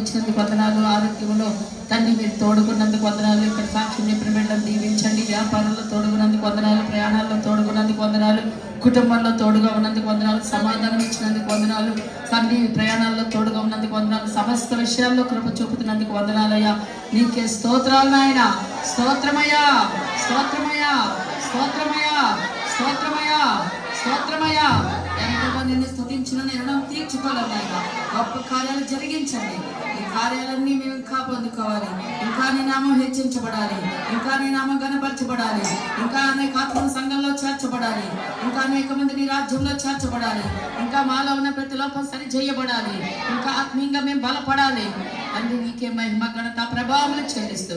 ఇచ్చినందుకు వందనాలు ఆరోగ్యంలో తండ్రి మీరు తోడుకున్నందుకు వందనాలు ఇక్కడ సాక్ష్యం చెప్పిన బిడ్డలు దీవించండి. వ్యాపారంలో తోడుకున్నందుకు వందనాలు ప్రయాణాల్లో తోడుకున్నందుకు వందనాలు కుటుంబంలో తోడుగా ఉన్నందుకు వందనాలు సమాధానం ఇచ్చినందుకు వందనాలు తండ్రి ప్రయాణాల్లో తోడుగా ఉన్నందుకు వందనాలు సమస్త విషయాల్లో కృప చూపుతున్నందుకు వందనాలయ్యా నీకే స్తోత్రాలు నాయన. స్తోత్రమయ్యా స్తోత్రమయ్యా స్తోత్రమయ్యా స్తోత్రమయ్యా స్తోత్రమయ్యా ఎంతమందిని స్థుతించిన నేను తీర్చుకోలేము గొప్ప కార్యాలు జరిగించండి. ఈ కార్యాలన్నీ మేము ఇంకా పొందుకోవాలి. ఇంకా నీ నామం హెచ్చించబడాలి. ఇంకా నీ నామం గనపరచబడాలి ఇంకా అనేక ఆత్మ సంఘంలో చేర్చబడాలి. ఇంకా అనేక మంది నీ రాజ్యంలో చేర్చబడాలి. ఇంకా మాలో ఉన్న ప్రతి లోపం సరి చేయబడాలి. ఇంకా ఆత్మీయంగా మేము బలపడాలి. అన్ని నీకే మహిమ ఘనత ప్రభావం చెల్లిస్తూ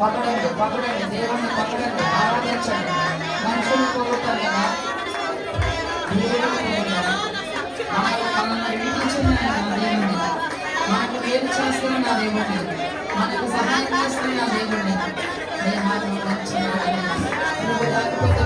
పకడండి పకడండి దేవుణ్ణి పకడండి ఆరాధించండి. మనుషులు పోగొట్టారు కదా దేవుడు మనకు మనల్ని విడిపించిన దేవుణ్ణి మనకు వేరు చేస్తున్న నా దేవుణ్ణి మనకు సహాయం చేస్తున్న నా దేవుణ్ణి దేహాన్ని రక్షణ లేకపోతే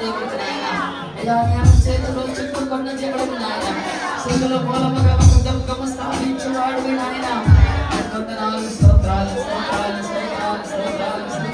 దేవుడి నాయన అయ్యా నేను చేతిలో చిక్కుకున్న దేవుడి నాయన సింగుల మూలముగా ఒక గమగమ నాయన వందనాలు స్తోత్రాలు స్తోత్రాలు స్తోత్రాలు స్తోత్రాలు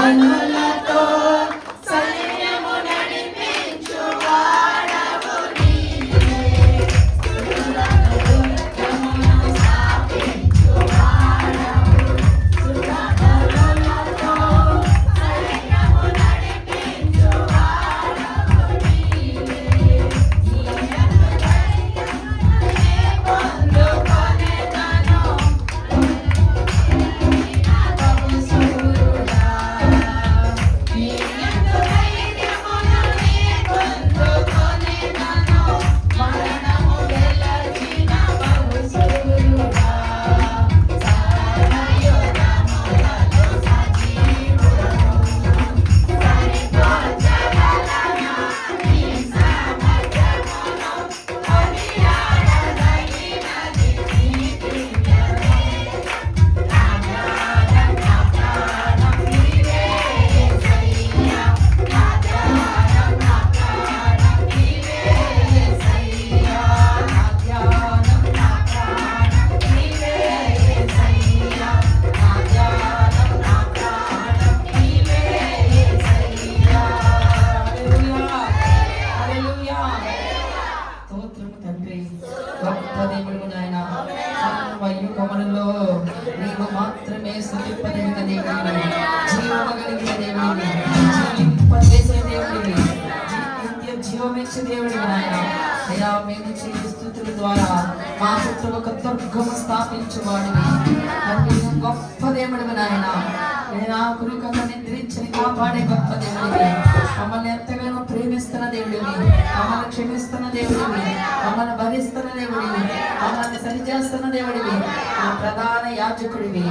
Amen. నేను నిద్రించని కాపాడే గొప్ప దేవుడివి మమ్మల్ని ఎంతగానో ప్రేమిస్తున్న దేవుడివి మమ్మల్ని క్షమిస్తున్న దేవుడివి మమ్మల్ని భరిస్తున్న దేవుడివి మమ్మల్ని సరిచేస్తున్న దేవుడివి మా ప్రధాన యాజకుడివి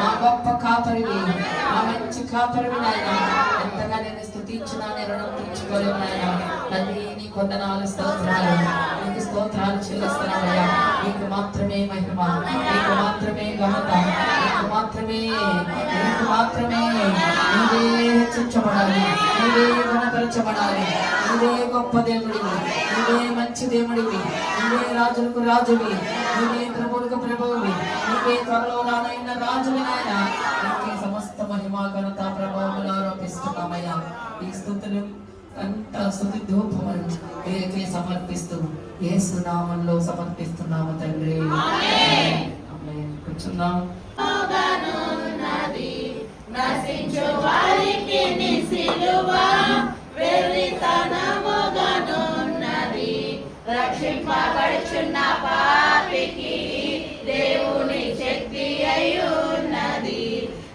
మా గొప్ప కాపరివి మా మంచి కాపరివి నాయన. ఎంతగా నేను స్థుతించినా నేను రుణం తీర్చుకోలేము నాయన. తండ్రి నీ కొందనాలు స్తోత్రాలు. స్తోత్రాలు చెల్లిస్తున్నామయ్యా. నీకు మాత్రమే మహిమ నీకు మాత్రమే ఘనత నీకు మాత్రమే నీకు మాత్రమే నీవే హెచ్చించబడాలి నీవే ఘనపరచబడాలి నువ్వే గొప్ప దేవుడివి నువ్వే మంచి దేవుడివి నువ్వే రాజులకు రాజువి నువ్వే ప్రభువులకు ప్రభువువి నువ్వే త్వరలో రానైన రాజువి నాయన. నీకే సమస్త మహిమ ఘనత ప్రభావములు ఆరోపిస్తున్నామయ్యా. ఈ స్థుతులు అంత స్థుతి ధూపములు నీకే సమర్పిస్తూ యేసు నామంలో సమర్పిస్తున్నాము తండ్రి. కూర్చున్నాం. నశించు వారికి నీ సిలువ వెర్రితనముగానున్నది రక్షింపబడుచున్న పాపికి దేవుని శక్తి అయ్యున్నది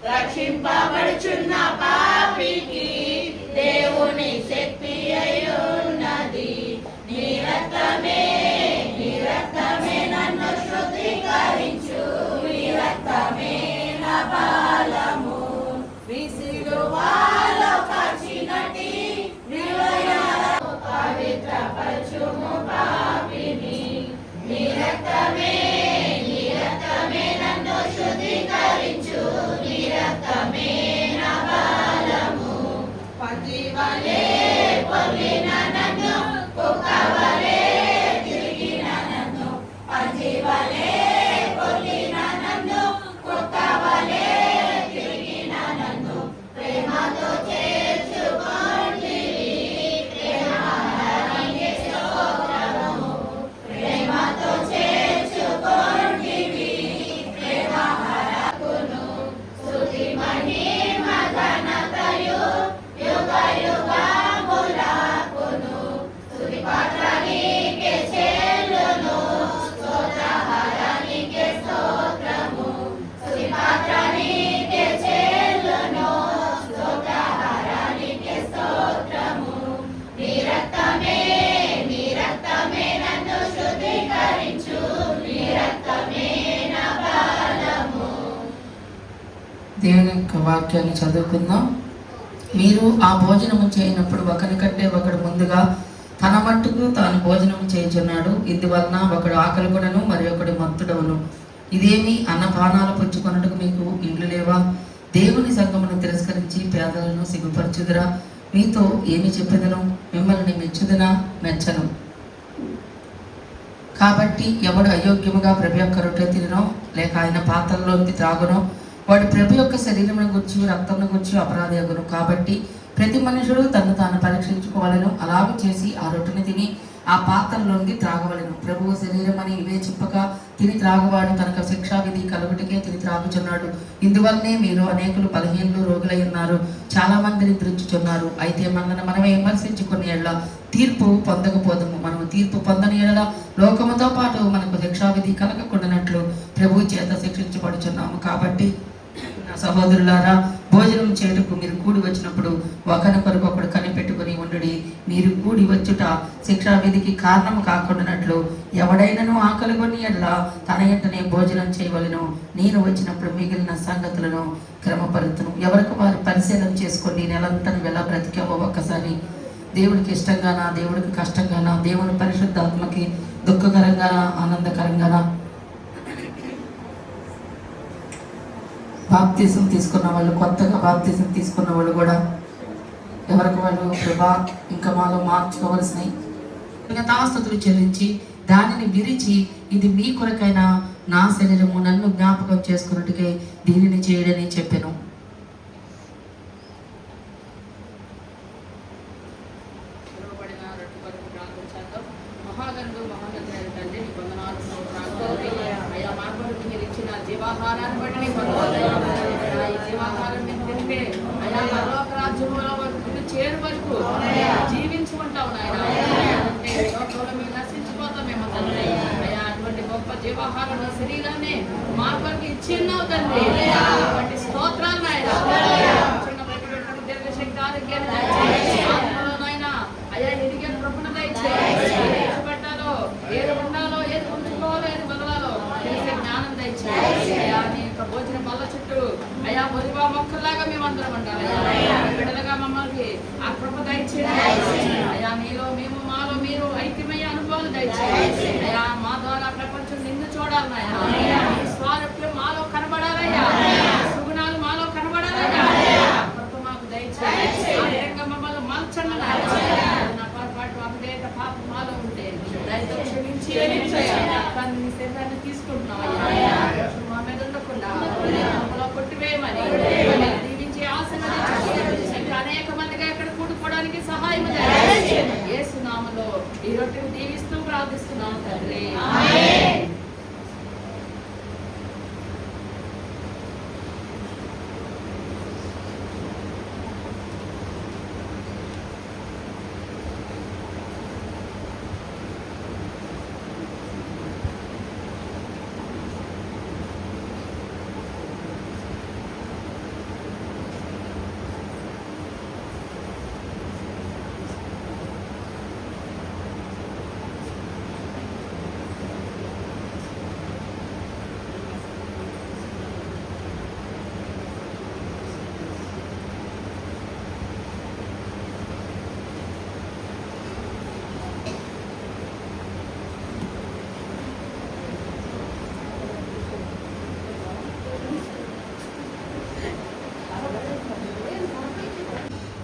రక్షింపబడుచున్న పాపికి దేవుని your mother. వాక్యాన్ని చదువుకుందాం. మీరు ఆ భోజనము చేయనప్పుడు ఒకరి కంటే ఒకడు ముందుగా తన మట్టుకు తాను భోజనం చేయుచున్నాడు. ఇందువలన ఒకడు ఆకలి కూడాను మరి ఒకడు మత్తుడవును ఇదేమి అన్నపానాలు పుచ్చుకొనుటకు మీకు ఇండ్లు లేవా? దేవుని సంగమును తిరస్కరించి పేదలను సిగ్గుపరచుదురా. మీతో ఏమి చెప్పదను? మిమ్మల్ని మెచ్చుదనా? మెచ్చను. కాబట్టి ఎవడు అయోగ్యముగా ప్రభు యొక్క రొట్టె తినో లేక ఆయన పాత్రలోకి త్రాగునో వాడు ప్రభు యొక్క శరీరం గురించి రక్తం గురించి అపరాధి అగును కాబట్టి ప్రతి మనుషుడు తను తాను పరీక్షించుకోవాలను. అలాగే చేసి ఆ రొట్టెని తిని ఆ పాత్రలోకి త్రాగవలను. ప్రభువు శరీరం అని ఇవే చెప్పక తిని త్రాగువాడు తనకు శిక్షా విధి తిని త్రాగుచున్నాడు. ఇందువల్లనే మీరు అనేకులు బలహీనలు రోగులై ఉన్నారు. చాలా మందిని దృంచుచున్నారు అయితే మనల్ని మనమే విమర్శించుకుని ఎడల తీర్పు పొందకపోదము. మనము తీర్పు పొందని ఎడల లోకముతో పాటు మనకు శిక్షా విధి కలగకుండానట్లు ప్రభు చేత శిక్షించబడుచున్నాము. కాబట్టి నా సహోదరులారా భోజనం చేయుటకు మీరు కూడి వచ్చినప్పుడు ఒకరికొరకు ఒకడు కనిపెట్టుకుని ఉండుడి. మీరు కూడి వచ్చుట శిక్షా విధికి కాకుండానట్లు ఎవడైనను ఆకలి కొని ఎడలా తన ఎంటనే భోజనం చేయవలను. నేను వచ్చినప్పుడు మిగిలిన సంగతులను క్రమపరుతును. ఎవరికి వారు పరిశీలన చేసుకోండి నెలంతా నువ్వు ఎలా బ్రతికావో ఒక్కసారి. దేవుడికి ఇష్టంగానా దేవుడికి కష్టంగానా దేవుని పరిశుద్ధాత్మకి దుఃఖకరంగానా ఆనందకరంగానా బాప్తీసం తీసుకున్న వాళ్ళు కొత్తగా బాప్తీసం తీసుకున్న వాళ్ళు కూడా ఎవరికి వాళ్ళు ప్రభా ఇంకా మాలో మార్చుకోవలసినవి? స్థుతులు చెల్లించి దానిని విరిచి ఇది మీ కొరకైనా నా శరీరము నన్ను జ్ఞాపకం చేసుకున్నట్టుకే దీనిని చేయడని చెప్పాను మహాగండు మహాగంధ తండ్రి నీ వందనాలు స్తోత్రాలు. అయ్యా మార్పులకు మీరు ఇచ్చిన జీవాహారాన్ని బట్టి నీ వందనాలు. అయ్యా, ఈ జీవాహారం మేము తింటే అయ్యా పరలోక వరకు చేరు వరకు జీవించుకుంటాం నాయన. లోకంలో మేము నశించిపోతాం మేము తండ్రి అయ్యా అటువంటి గొప్ప జీవాహారం శరీరాన్ని మా కొరకు ఇచ్చిన్నావు తండ్రి. అటువంటి స్తోత్రాలు నాయన. చిన్న ప్రతి బిడ్డకు దీర్ఘశక్తి ఆరోగ్యాన్ని అయ్యా ఎదిగే కృపను దయచేయండి ఏది పెట్టాలో ఏది ఉండాలో ఏది ఉంచుకోవాలో ఏది వదలాలో తెలిసే జ్ఞానం దయచేయండి అయ్యా నీ యొక్క భోజన బల్ల చుట్టూ అయ్యా మొదివా మొక్కల్లాగా మేము అందరం ఉండాలి. అయ్యా. బిడ్డలుగా మమ్మల్ని ఆ కృప దయచేయండి. అయ్యా మీలో మేము మాలో మీరు ఐక్యమయ్యే అనుభవాలు దయచేయండి. అయ్యా మా ద్వారా ప్రపంచం నిన్ను చూడాలి నాయన నీ స్వారూప్యం మాలో కనబడాలయ్యా సుగుణాలు మాలో కనబడాలయ్యా కృప మాకు దయచేయండి ఆ విధంగా మమ్మల్ని మార్చండి నాయన నా పొరపాటు అవిధేయత పాప మాలో ఉంటే దయతో క్షమించి కానీ నీ శరీరాన్ని తీసుకుంటున్నాం అయ్యా మా మీద ఉండకుండా కృపలో కొట్టివేయమని దీవించి ఆశీర్వదించండి ఇంకా అనేక మందిగా ఇక్కడ కూడుకోవడానికి సహాయం యేసు నామలో ఈ రొట్టెను దీవిస్తూ ప్రార్థిస్తున్నాం తండ్రి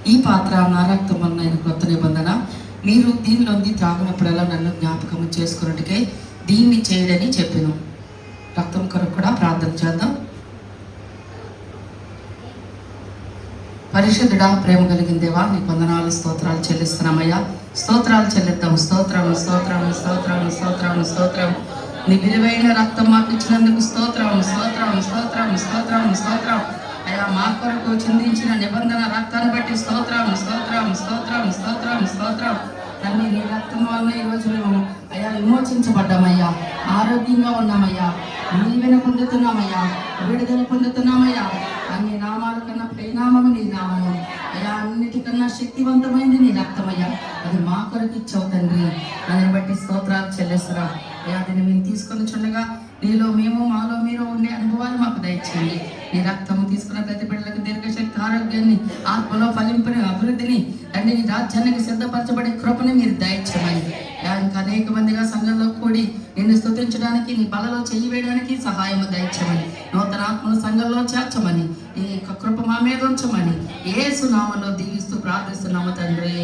ఈ పాత్ర నా రక్తం వలన కొత్త నిబంధన. మీరు దీనిలోంది త్రాగినప్పుడల్లా నన్ను జ్ఞాపకం చేసుకున్నట్టుకే దీన్ని చేయడని చెప్పాను. రక్తం కొరకు కూడా ప్రార్థన చేద్దాం. పరిశుద్ధుడా ప్రేమ కలిగిన దేవా నీ వందనాలు స్తోత్రాలు చెల్లిస్తున్నామయ్యా. స్తోత్రాలు చెల్లిద్దాం. స్తోత్రం స్తోత్రం స్తోత్రం స్తోత్రం స్తోత్రం నీ విలువైన రక్తం మాకు ఇచ్చినందుకు స్తోత్రం స్తోత్రం స్తోత్రం స్తోత్రం స్తోత్రం అయ్యా మా కొరకు చిందించిన నిబంధన రక్తాన్ని బట్టి స్తోత్రం స్తోత్రం స్తోత్రం స్తోత్రం స్తోత్రం తల్లి నీ రక్తం వలన ఈరోజు మేము అయ్యా విమోచించబడ్డామయ్యా. ఆరోగ్యంగా ఉన్నామయ్యా. నీవెన పొందుతున్నామయ్యా. విడుదల పొందుతున్నామయ్యా. అన్ని నామాల కన్నా ప్రేనామము నీ నామము. అయ్యా అన్నిటికన్నా శక్తివంతమైంది నీ రక్తమయ్యా. అది మా కొరకు ఇచ్చావు తండ్రి. దాన్ని బట్టి స్తోత్రాలు చెల్లిస్తురా. అయ్యా దీన్ని మేము తీసుకొని చుండగా నీలో మేము మాలో మీరు ఉండే అనుభవాలు మాకు దయచేయండి. నీ రక్తము తీసుకున్న ప్రతి బిడ్డలకు దీర్ఘశక్తి ఆరోగ్యాన్ని ఆత్మలో ఫలింపుని అభివృద్ధిని తండ్రి నీ రాజ్యానికి సిద్ధపరచబడే కృపని మీరు దయచేయమని. ఇంకా అనేక మందిగా సంఘంలో కూడి నిన్ను స్తుతించడానికి నీ బలలో చెయ్యి వేయడానికి సహాయం దయచమని నూతన ఆత్మను సంఘంలో చేర్చమని నీ యొక్క కృప మా మీద ఉంచమని. ఏసు దీవిస్తూ ప్రార్థిస్తున్నాము తండ్రి.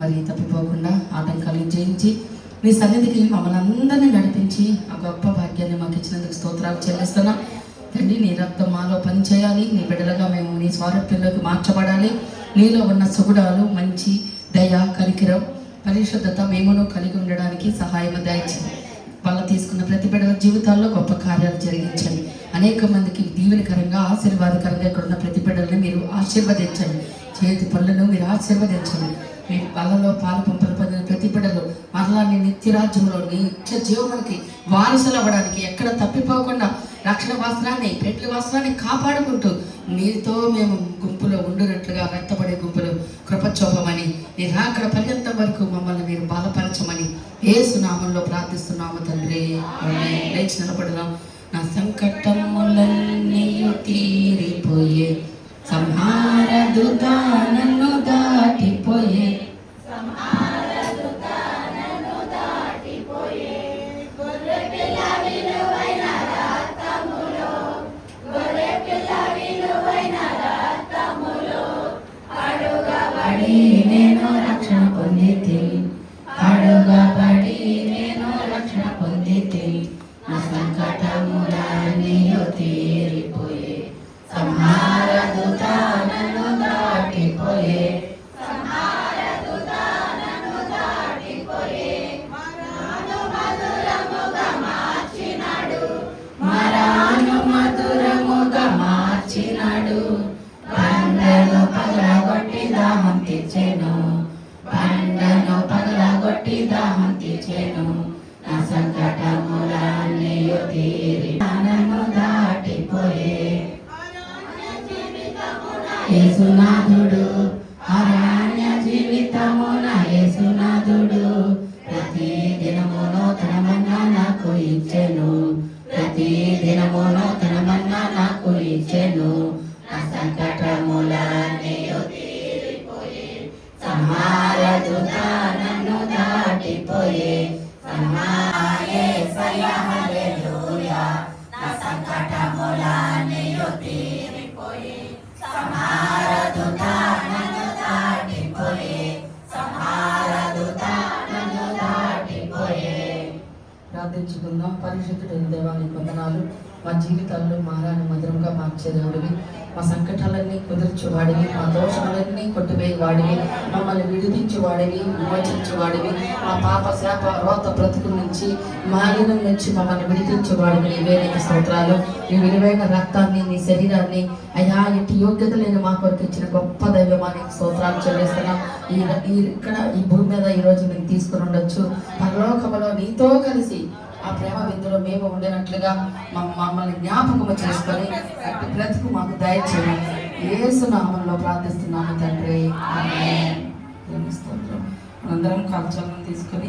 మరి తప్పిపోకుండా ఆటంకాలు జయించి నీ సన్నిధికి మమ్మల్ని అందరినీ నడిపించి ఆ గొప్ప భాగ్యాన్ని మాకు ఇచ్చినందుకు స్తోత్రాలు చెల్లిస్తున్నాం. తండ్రి నీ రక్తం మాలో పనిచేయాలి. నీ బిడ్డలుగా మేము నీ స్వారూప్యంలోకి మార్చబడాలి. నీలో ఉన్న సుగుణాలు మంచి దయ కనికిరం పరిశుద్ధత మేమును కలిగి ఉండడానికి సహాయం దయచేయండి. వాళ్ళు తీసుకున్న ప్రతి బిడ్డల జీవితాల్లో గొప్ప కార్యాలు జరిగించండి. అనేక మందికి దీవెనకరంగా ఆశీర్వాదకరంగా ఇక్కడ ఉన్న ప్రతి బిడ్డలను మీరు ఆశీర్వదించండి. చేతి పనులను మీరు ఆశీర్వదించండి. మీ బలలో పాలు పంపలు పొందిన ప్రతి బిడ్డలు మరలా నీ నిత్యరాజ్యంలో నీ నిత్య జీవనకి వారసులు అవ్వడానికి ఎక్కడ తప్పిపోకుండా రక్షణ వస్త్రాన్ని పెట్ల వస్త్రాన్ని కాపాడుకుంటూ నీతో మేము గుంపులో ఉండునట్లుగా వెత్తబడే గుంపులో కృపచోపమని నీ రాకడ పర్యంతం వరకు మమ్మల్ని మీరు బలపరచమని ఏసు నామంలో ప్రార్థిస్తున్నాము తండ్రి. లేచి నిలబడదాం. నా సంకటములన్నీ తీరిపోయే సంహార దుదానను దా వచ్చినాడు. బండను పగలగొట్టి దాహం తెచ్చెను బండను పగలగొట్టి దాహం తెచ్చెను నా సంకటములన్నీ తీరి దాటిపోయే. యేసునాథుడు ప్రార్థించుకుందాం. పరిశుద్ధుడైన దేవానికి వందనాలు. మా జీవితాల్లో మారాన్ని మధురంగా మార్చేదేవుడివి మా సంకటాలన్నీ కుదిర్చేవాడివి మా దోషాలన్నీ కొట్టివేయవాడివి మమ్మల్ని విడిపించేవాడివి విమోచించేవాడివి మా పాప శాప రోత బ్రతుకు నుంచి మాలిన్యం నుంచి మమ్మల్ని విడిపించేవాడివి నీవే నీకు స్తోత్రాలు. నీ విలువైన రక్తాన్ని నీ శరీరాన్ని అయ్యా ఇటు యోగ్యత లేని మా కొరకు ఇచ్చిన గొప్ప దైవమానికి స్తోత్రాలు చెల్లిస్తున్నాం. ఈ ఇక్కడ ఈ భూమి మీద ఈరోజు నేను మేము తీసుకుని ఉండొచ్చు. పరలోకములో నీతో కలిసి ఆ ప్రేమ విందులో మేము ఉండినట్లుగా మా- మమ్మల్ని జ్ఞాపకము చేసుకొని అట్టి బ్రతుకు మాకు దయచేయండి ఏసునామంలో ప్రార్థిస్తున్నాము తండ్రి. స్తోత్రం. మనందరం కలచలను తీసుకొని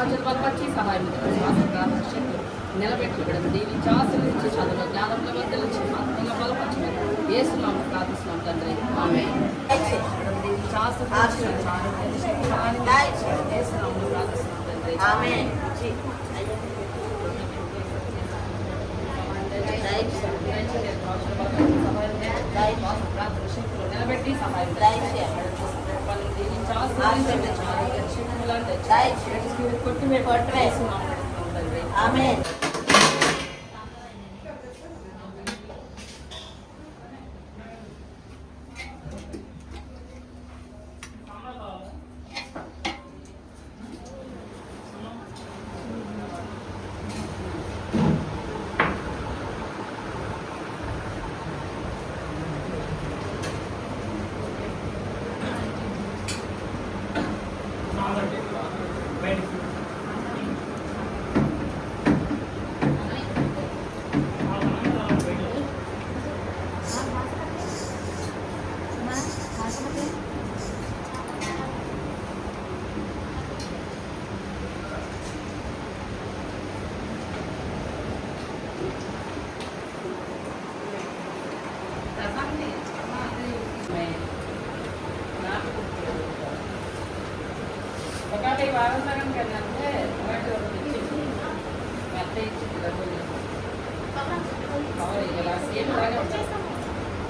దీర్ఘాచులు బలపరిచి సహాయం తెచ్చి శ్వాస ప్రార్థన శక్తులు నిలబెట్టి విడదు దీవించి ఆశీర్వదించి చదువులో జ్ఞానంలో వద్దలు ఆత్మలో బలపరిచి యేసు నామములో ప్రార్థిస్తున్నాం తండ్రి ఆమె దీవించి ఆశీర్వదించి ఆరోగ్యాన్ని శక్తి సహాయం తెచ్చి యేసు నామములో ప్రార్థిస్తున్నాం ఆమెన్ నిలబెట్టి సహాయం ఆమె